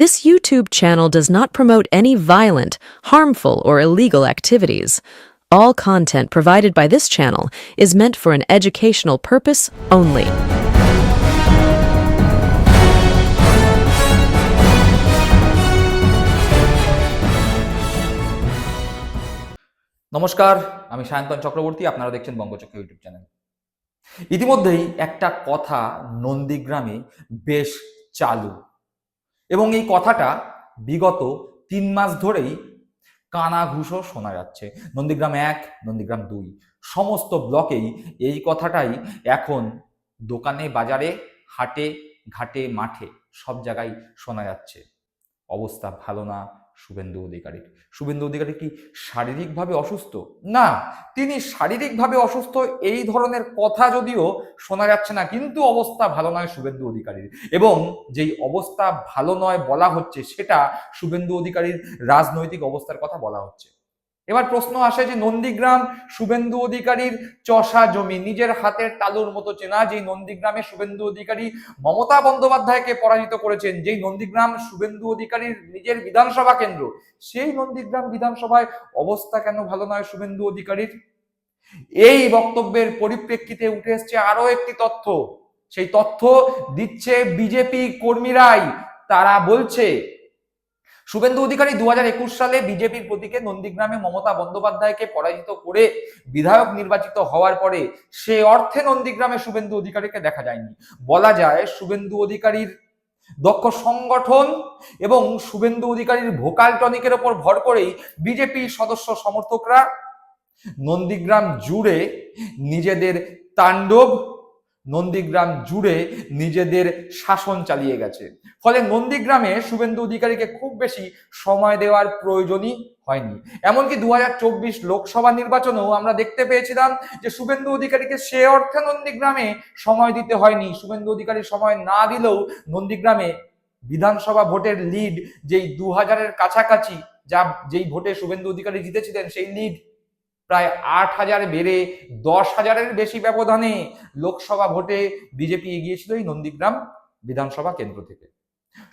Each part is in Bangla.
This YouTube channel does not promote any violent, harmful, or illegal activities. All content provided by this channel is meant for an educational purpose only. নমস্কার আমি সায়ন্তন চক্রবর্তী আপনারা দেখছেন বঙ্গচক্র ইউটিউব চ্যানেল ইতিমধ্যেই একটা কথা নন্দীগ্রামে বেশ চালু এবং এই কথাটা বিগত তিন মাস ধরেই কানা ঘুষো শোনা যাচ্ছে। নন্দীগ্রাম এক, নন্দীগ্রাম দুই, সমস্ত ব্লকেই এই কথাটাই এখন দোকানে, বাজারে, হাটে, ঘাটে, মাঠে সব জায়গায় শোনা যাচ্ছে। অবস্থা ভালো না শুভেন্দু অধিকারীর। শুভেন্দু অধিকারী কি শারীরিকভাবে অসুস্থ? না, তিনি শারীরিকভাবে অসুস্থ এই ধরনের কথা যদিও শোনা যাচ্ছে না, কিন্তু অবস্থা ভালো নয় শুভেন্দু অধিকারীর। এবং যেই অবস্থা ভালো নয় বলা হচ্ছে, সেটা শুভেন্দু অধিকারীর রাজনৈতিক অবস্থার কথা বলা হচ্ছে। এবার প্রশ্ন আসে যে নন্দীগ্রাম শুভেন্দু অধিকারীর চষা জমি, নিজের হাতের তালুর মতো চেনা যেই নন্দীগ্রামে শুভেন্দু অধিকারী মমতা বন্দ্যোপাধ্যায়কে পরাজিত করেছেন, যেই নন্দীগ্রাম শুভেন্দু অধিকারীর নিজের বিধানসভা কেন্দ্র, সেই নন্দীগ্রাম বিধানসভায় অবস্থা কেন ভালো নয় শুভেন্দু অধিকারীর? এই বক্তব্যের পরিপ্রেক্ষিতে উঠে এসছে আরও একটি তথ্য। সেই তথ্য দিচ্ছে বিজেপি কর্মীরাই, তারা বলছে শুভেন্দু অধিকারী দুহাজার একুশ সালে বিজেপির প্রতীকে নন্দীগ্রামে মমতা বন্দ্যোপাধ্যায়কে পরাজিত করে বিধায়ক নির্বাচিত হওয়ার পরে সে অর্থে নন্দীগ্রামে শুভেন্দু অধিকারীকে দেখা যায়নি। বলা যায় শুভেন্দু অধিকারীর দক্ষ সংগঠন এবং শুভেন্দু অধিকারীর ভোকাল টনিকের ওপর ভর করেই বিজেপি সদস্য সমর্থকরা নন্দীগ্রাম জুড়ে নিজেদের তাণ্ডব নন্দীগ্রাম জুড়ে নিজেদের শাসন চালিয়ে গেছে। ফলে নন্দীগ্রামে শুভেন্দু অধিকারীকে খুব বেশি সময় দেওয়ার প্রয়োজনই হয়নি। এমনকি দু হাজার চব্বিশ লোকসভা নির্বাচনেও আমরা দেখতে পেয়েছিলাম যে শুভেন্দু অধিকারীকে সে অর্থে নন্দীগ্রামে সময় দিতে হয়নি। শুভেন্দু অধিকারী সময় না দিলেও নন্দীগ্রামে বিধানসভা ভোটের লিড যেই দু হাজারের কাছাকাছি যা যেই ভোটে শুভেন্দু অধিকারী জিতেছিলেন সেই লিড প্রায় আট হাজার বেড়ে দশ হাজারের বেশি ব্যবধানে লোকসভা ভোটে বিজেপি এগিয়েছিল এই নন্দীগ্রাম বিধানসভা কেন্দ্র থেকে।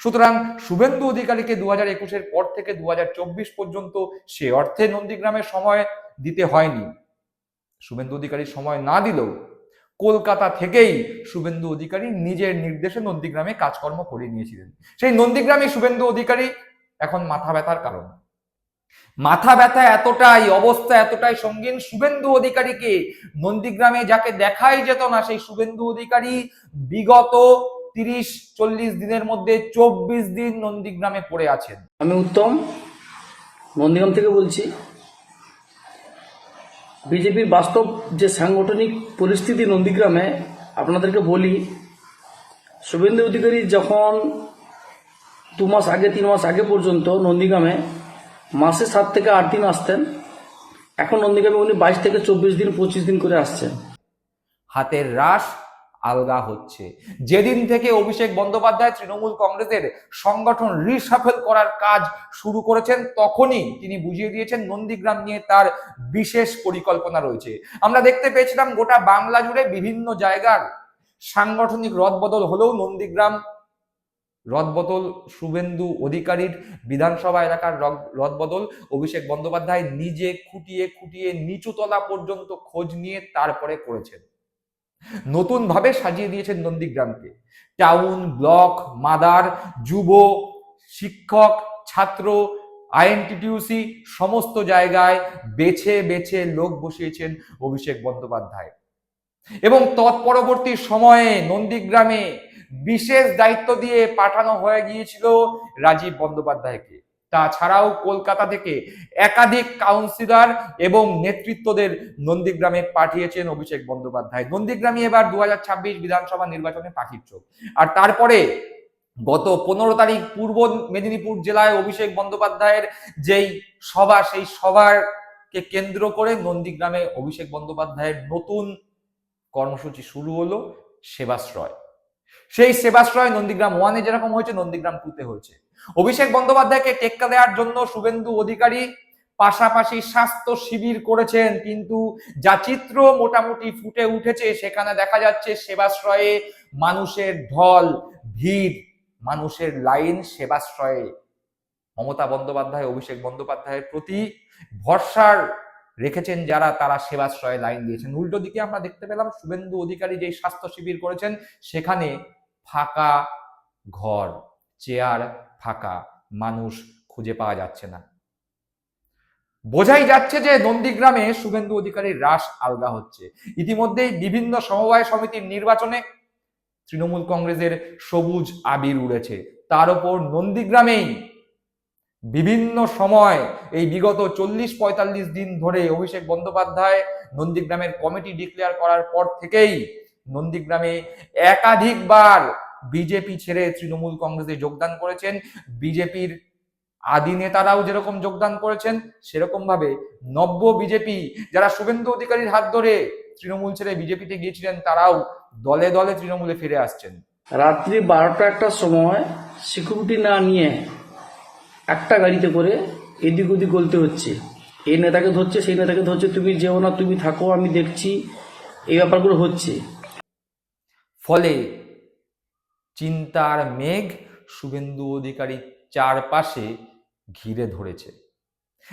সুতরাং শুভেন্দু অধিকারীকে দু হাজার একুশের পর থেকে দু চব্বিশ পর্যন্ত সে অর্থে নন্দীগ্রামের সময় দিতে হয়নি। শুভেন্দু অধিকারী সময় না দিলেও কলকাতা থেকেই শুভেন্দু অধিকারী নিজের নির্দেশে নন্দীগ্রামে কাজকর্ম করে নিয়েছিলেন। সেই নন্দীগ্রামে শুভেন্দু অধিকারী এখন মাথা ব্যথার কারণ। মাথা ব্যথা এতটাই, অবস্থা এতটাই, সঙ্গীন শুভেন্দু অধিকারীকে নন্দীগ্রামে যাকে দেখাই যেত না, সেই শুভেন্দু অধিকারী বিগত তিরিশ, চল্লিশ দিনের মধ্যে চব্বিশ দিন নন্দীগ্রামে পড়ে আছেন। আমি উত্তম, নন্দীগ্রাম থেকে বলছি। বিজেপির বাস্তব যে সাংগঠনিক পরিস্থিতি নন্দীগ্রামে, আপনাদেরকে বলি, শুভেন্দু অধিকারী যখন দু মাস আগে, তিন মাস আগে পর্যন্ত নন্দীগ্রামে মাসে সাত থেকে আট দিন আসতেন। এখন নন্দীগ্রামে উনি বাইশ থেকে চব্বিশ দিন, পঁচিশ দিন করে আসছেন। হাতের রাস আলগা হচ্ছে। যেদিন থেকে অভিষেক বন্দ্যোপাধ্যায় তৃণমূল কংগ্রেসের সংগঠন রিসাফেল করার কাজ শুরু করেছেন, তখনই তিনি বুঝিয়ে দিয়েছেন নন্দীগ্রাম নিয়ে তার বিশেষ পরিকল্পনা রয়েছে। আমরা দেখতে পেয়েছিলাম গোটা বাংলা জুড়ে বিভিন্ন জায়গার সাংগঠনিক রদবদল হলেও নন্দীগ্রাম রদবদল শুভেন্দু অধিকারীর বিধানসভা এলাকার রদ- রদবদল অভিষেক বন্দ্যোপাধ্যায় নিজে খুঁটিয়ে খুঁটিয়ে নিচুতলা পর্যন্ত খোঁজ নিয়ে তারপরে করেছেন। নতুন ভাবে সাজিয়ে দিয়েছেন নন্দীগ্রামকে। টাউন, ব্লক, মাদার, যুব, শিক্ষক, ছাত্র, আইএনটিটিউসি সমস্ত জায়গায় বেছে বেছে লোক বসিয়েছেন অভিষেক বন্দ্যোপাধ্যায়। এবং তৎপরবর্তী সময়ে নন্দীগ্রামে বিশেষ দায়িত্ব দিয়ে পাঠানো হয়ে গিয়েছিল রাজীব বন্দ্যোপাধ্যায়কে। তাছাড়াও কলকাতা থেকে একাধিক কাউন্সিলর এবং নেতৃত্বদের নন্দীগ্রামে পাঠিয়েছেন অভিষেক বন্দ্যোপাধ্যায়। নন্দীগ্রামে এবার দুহাজার ছাব্বিশ বিধানসভা নির্বাচনে পাখির চোখ। আর তারপরে গত পনেরো তারিখ পূর্ব মেদিনীপুর জেলায় অভিষেক বন্দ্যোপাধ্যায়ের যেই সভা, সেই সভাকে কেন্দ্র করে নন্দীগ্রামে অভিষেক বন্দ্যোপাধ্যায়ের নতুন কর্মসূচি শুরু হলো, সেবাশ্রয়। সেই সেবাশ্রয় নন্দীগ্রাম ওয়ানে যেরকম হয়েছে, নন্দীগ্রাম টুতে হয়েছে। অভিষেক বন্দ্যোপাধ্যায়কে টেক্কা দেওয়ার জন্য শুভেন্দু অধিকারী পাশাপাশি স্বাস্থ্য শিবির করেছেন, কিন্তু যা চিত্র মোটামুটি ফুটে উঠেছে, সেখানে দেখা যাচ্ছে সেবাশ্রয়ে মানুষের ঢল, ভিড়, মানুষের লাইন সেবাশ্রয়ে। মমতা বন্দ্যোপাধ্যায়, অভিষেক বন্দ্যোপাধ্যায়ের প্রতি ভরসার রেখেছেন যারা, তারা সেবাশ্রয়ে লাইন দিয়েছেন। উল্টো দিকে আমরা দেখতে পেলাম, শুভেন্দু অধিকারী যে স্বাস্থ্য শিবির করেছেন, সেখানে ফাঁকা ঘর, চেয়ার ফাঁকা, মানুষ খুঁজে পাওয়া যাচ্ছে না। বোঝাই যাচ্ছে যে নন্দীগ্রামে শুভেন্দু অধিকারীর রাস আলগা হচ্ছে। ইতিমধ্যেই বিভিন্ন সমবায় সমিতির নির্বাচনে তৃণমূল কংগ্রেসের সবুজ আবির উড়েছে। তার উপর নন্দীগ্রামেই বিভিন্ন সময় এই বিগত চল্লিশ পঁয়তাল্লিশ দিন ধরে অভিষেক বন্দ্যোপাধ্যায় নন্দীগ্রামের কমিটি ডিক্লেয়ার করার পর থেকেই নন্দীগ্রামে একাধিকবার বিজেপি ছেড়ে তৃণমূল কংগ্রেসে যোগদান করেছেন। বিজেপির আদি নেতারাও যেরকম যোগদান করেছেন সেরকম ভাবে নব্য বিজেপি, যারা শুভেন্দু অধিকারীর হাত ধরে তৃণমূল ছেড়ে বিজেপিতে গিয়েছিলেন, তারাও দলে দলে তৃণমূলে ফিরে আসছেন। রাত্রি বারোটা একটার সময় সিকিউরিটি না নিয়ে একটা গাড়িতে করে এদিক ওদিক গলতে হচ্ছে। এই নেতাকে ধরছে, সেই নেতাকে ধরছে, তুমি যেও না, তুমি থাকো, আমি দেখছি। এই ব্যাপারগুলো হচ্ছে। ফলে চিন্তার মেঘ শুভেন্দু অধিকারী চারপাশে ঘিরে ধরেছে।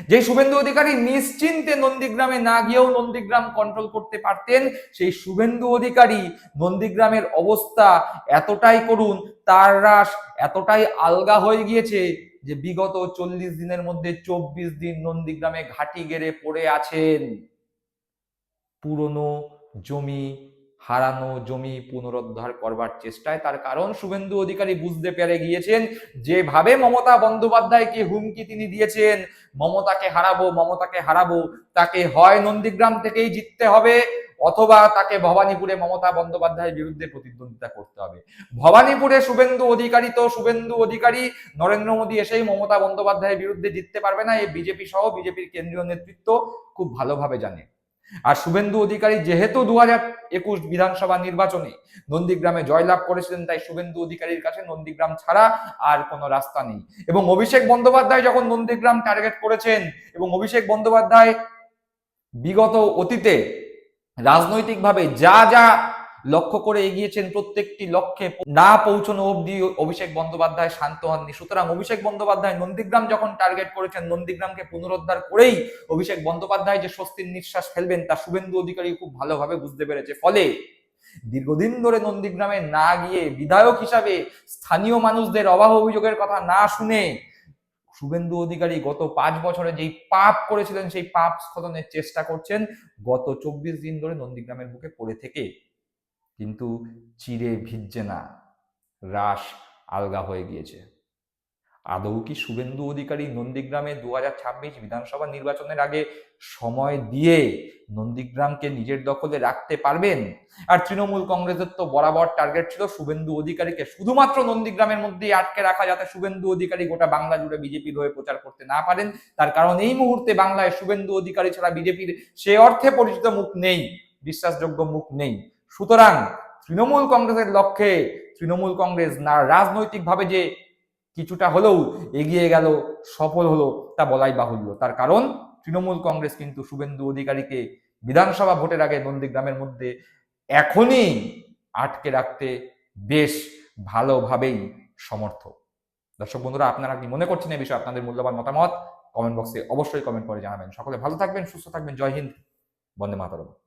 যে শুভেন্দু অধিকারী নিশ্চিন্তে নন্দীগ্রামে না গিয়েও নন্দীগ্রাম কন্ট্রোল করতে পারতেন, সেই শুভেন্দু অধিকারী নন্দীগ্রামের অবস্থা এতটাই করুন, তার রাস এতটাই আলগা হয়ে গিয়েছে যে বিগত চল্লিশ দিনের মধ্যে চব্বিশ দিন নন্দীগ্রামে ঘাটি গেড়ে পড়ে আছেন। পুরনো জমি, হারানো জমি পুনরুদ্ধার করবার চেষ্টায় তার কারণ শুভেন্দু অধিকারী বুঝতে পেরে গিয়েছেন। যেভাবে মমতা বন্দ্যোপাধ্যায়কে হুমকি তিনি দিয়েছেন, মমতাকে হারাবো মমতাকে হারাবো, তাকে হয় নন্দীগ্রাম থেকেই জিততে হবে। অথবা তাকে ভবানীপুরে মমতা বন্দ্যোপাধ্যায়ের বিরুদ্ধে প্রতিদ্বন্দ্বিতা করতে হবে। ভবানীপুরে শুভেন্দু অধিকারী তো শুভেন্দু অধিকারী। নরেন্দ্র মোদী এসেই মমতা বন্দ্যোপাধ্যায়ের বিরুদ্ধে জিততে পারবে না। এই বিজেপি সহ বিজেপির কেন্দ্রীয় নেতৃত্ব খুব ভালোভাবে জানে। আর শুভেন্দু অধিকারী যেহেতু দু হাজার একুশ বিধানসভা নির্বাচনে নন্দীগ্রামে জয়লাভ করেছিলেন, তাই শুভেন্দু অধিকারীর কাছে নন্দীগ্রাম ছাড়া আর কোনো রাস্তা নেই। এবং অভিষেক বন্দ্যোপাধ্যায় যখন নন্দীগ্রাম টার্গেট করেছেন এবং অভিষেক বন্দ্যোপাধ্যায় বিগত অতীতে রাজনৈতিকভাবে যা যা লক্ষ্য করে এগিয়েছেন প্রত্যেকটি লক্ষ্যে না পৌঁছানো অবধি অভিষেক বন্দ্যোপাধ্যায় শান্ত হননি। সুতরাং অভিষেক বন্দ্যোপাধ্যায় নন্দীগ্রাম যখন টার্গেট করেছেন, নন্দীগ্রামকে পুনরুদ্ধার করেই অভিষেক বন্দ্যোপাধ্যায় যে স্বস্তির নিঃশ্বাস ফেলবেন, তা শুভেন্দু অধিকারী খুব ভালোভাবে বুঝতে পেরেছে। ফলে দীর্ঘদিন ধরে নন্দীগ্রামে না গিয়ে বিধায়ক হিসাবে স্থানীয় মানুষদের অভাব অভিযোগের কথা না শুনে শুভেন্দু অধিকারী গত পাঁচ বছরে যেই পাপ করেছিলেন, সেই পাপ স্খলনের চেষ্টা করছেন গত চব্বিশ দিন ধরে নন্দীগ্রামের বুকে পড়ে থেকে। কিন্তু চিরে ভিজছে না রাস আলগা হয়ে গিয়েছে। আদৌ কি শুভেন্দু অধিকারী নন্দীগ্রামে দু হাজার ছাব্বিশ বিধানসভা নির্বাচনের আগে সময় দিয়ে নন্দীগ্রামকে নিজের দখলে রাখতে পারবেন? আর তৃণমূল কংগ্রেসের তো বরাবর টার্গেট ছিল শুভেন্দু অধিকারীকে। শুধুমাত্র নন্দীগ্রামের মধ্যেই আটকে রাখা যাতে শুভেন্দু অধিকারী গোটা বাংলা জুড়ে বিজেপির হয়ে প্রচার করতে না পারেন। তার কারণ এই মুহূর্তে বাংলায় শুভেন্দু অধিকারী ছাড়া বিজেপির সে অর্থে পরিচিত মুখ নেই, বিশ্বাসযোগ্য মুখ নেই। সুতরাং তৃণমূল কংগ্রেসের লক্ষ্যে তৃণমূল কংগ্রেস না রাজনৈতিকভাবে যে কিছুটা হলেও এগিয়ে গেল, সফল হলো তা বলাই বাহুল্য। তার কারণ তৃণমূল কংগ্রেস কিন্তু শুভেন্দু অধিকারীকে বিধানসভা ভোটের আগে নন্দীগ্রামের মধ্যে এখনই আটকে রাখতে বেশ ভালোভাবেই সমর্থ দর্শক বন্ধুরা, আপনারা কি মনে করছেন এই বিষয়ে আপনাদের মূল্যবান মতামত? কমেন্ট বক্সে অবশ্যই কমেন্ট করে জানাবেন। সকলে ভালো থাকবেন, সুস্থ থাকবেন। জয় হিন্দ। বন্দে মাতরম।